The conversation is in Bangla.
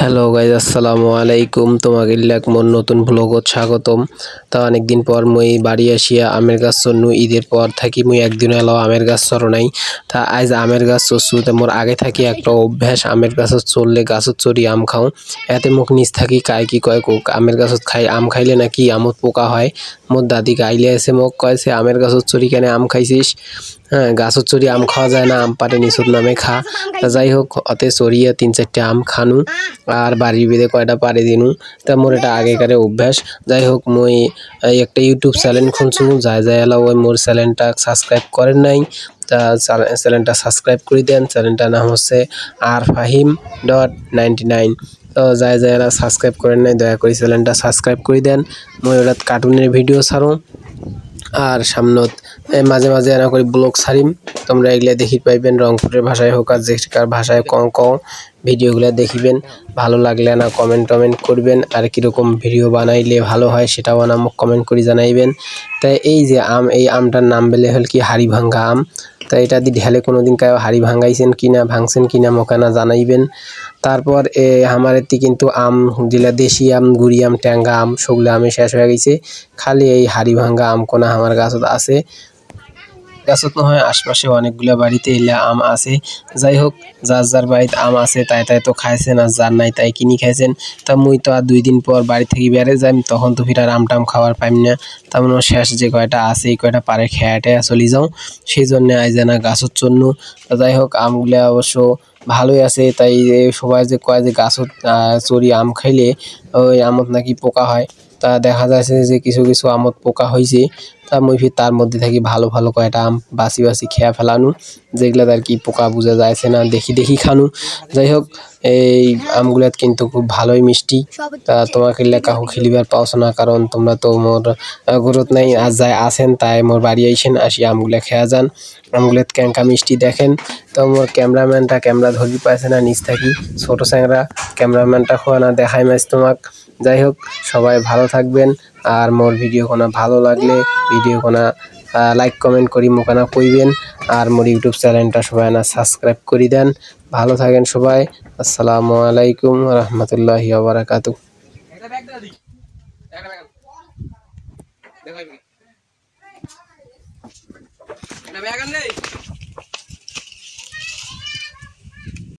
হ্যালো গাইজ আসসালামু আলাইকুম তোমাকে লাক মোর নতুন ব্লগত স্বাগতম। তা অনেকদিন পর মুই বাড়ি আসিয়া আমের গাছ চড়নু ঈদের পর থাকি মুই একদিন এলাও আমের গাছ চড়ো নাই। তা আজ আমের গাছ চড়ছু তা মোর আগে থাকি একটা অভ্যাস, আমের গাছত চড়লে গাছত চড়ি আম খাও। এতে মুখ নিচ থাকি কায় কি কয় কোক, আমের গাছত খাই আম খাইলে নাকি আমত পোকা হয়। মোর দাদি গাইলে এসে মোক কয়েছে আমের গাছত চড়ি কেন আম খাইছিস? হ্যাঁ গাছত চড়ি আম খাওয়া যায় না, আম পারে নিচুত নামে খা। যাই হোক, অতে চড়িয়ে তিন চারটে আম খানু। আর বাড়ির বেঁধে কয়টা পারে দিনু, তা মোর এটা আগেকারে অভ্যাস। যাই হোক মুই একটা ইউটিউব চ্যানেল খুলছু, যাই যাই এলা ওই মোর চ্যানেলটা সাবস্ক্রাইব করেন নাই, তা চ্যানেলটা সাবস্ক্রাইব করে দেন চ্যানেলটার নাম হচ্ছে আর ফাহিম ডট নাইনটি নাইন তো যাই যাই এরা সাবস্ক্রাইব করেন নাই, দয়া করে চ্যানেলটা সাবস্ক্রাইব করে দেন, মই ওরা কার্টুনের ভিডিও ছাড়ো। আর সামনত মাঝে মাঝে এনা করে ব্লগ ছাড়িম। তোমরা এগুলা দেখি পাইবেন, রংপুরের ভাষায় হোক আর যেটার ভাষায় কম কম ভিডিওগুলো দেখিবেন। ভালো লাগলে না কমেন্ট টমেন্ট করবেন, আর কীরকম ভিডিও বানাইলে ভালো হয় সেটাও আমাকে কমেন্ট করে জানাইবেন। তাই এই যে আম, এই আমটার নাম বেলে হল কি হাড়ি ভাঙ্গা আম। তাই এটা দি ঢেলে কোনোদিন কাউ হাড়ি ভাঙ্গাইছেন কিনা, ভাঙছেন কিনা মোকানা জানাইবেন। তারপর এ, আমার এটি কিন্তু আম, যেগুলা দেশি আম, গুড়ি আম, ট্যাঙ্গা আম সবগুলো আমে শেষ হয়ে গেছে। খালি এই হাড়ি ভাঙ্গা আম কোনা আমার গাছত আছে। গাছত নহয় আশপাশে অনেকগুলা বাড়িতে এলে আম আছে। যাই হোক যার যার বাড়িতে আম আছে, তাই তাই তো খাইছেন, আর যার নাই তাই কিনি খাইছেন। তা মুই তো আর দুই দিন পর বাড়ি থেকে বেড়ে যাই, তখন তো ফিরার আম টাম খাওয়ার পাইম না। তেমন শেষ যে কয়টা আছে, এই কয়টা পারে খেয়াটে চলে যাও। সেই জন্য আইজানা না গাছত জন্য যাই হোক আমগুলা অবশ্য ভালোই আছে তাই সবাই যে কয় যে আহ, চড়ি আম খাইলে ওই আমত নাকি পোকা হয়। তা দেখা যাচ্ছে যে কিছু কিছু আমত পোকা হয়েছে তা মুই ফির তার মধ্যে থাকি ভালো ভালো কয়টা আম বাছি বাছি খেয়া ফেলানো। যেগুলো আর কি পোকা বোঝা যাচ্ছে না দেখি দেখি খানু। যাই হোক এই আমগুলাত কিন্তু খুব ভালোই মিষ্টি। তা তোমাকে লেখাও খেলিবার পাওছ না, কারণ তোমরা তো মোর গুরুত নাই আজ যায় আসেন তাই মোর বাড়ি আইসেন, আসি আমগুলা খেয়া যান। আমগুলাত ক্যাঙ্কা মিষ্টি দেখেন। তো মোর ক্যামেরাম্যানটা ক্যামেরা ধরি পাইছে না, নিচ থাকি। ছোট স্যাংরা, ক্যামেরাম্যানটা খোয়া না, দেখাই মাছ তোমাক। যাই হোক, সবাই ভালো থাকবেন, আর মোর ভিডিও কোনা ভালো লাগলে ভিডিও কোনা লাইক কমেন্ট করি, মোকানা কইবেন। আর মোর ইউটিউব চ্যানেলটা সবাই না সাবস্ক্রাইব করে দেন। ভালো থাকেন সবাই আসসালামু আলাইকুম রহমতুল্লাহি বারাকাত একটা ব্যাগ দাও দি একটা ব্যাগ দেখাই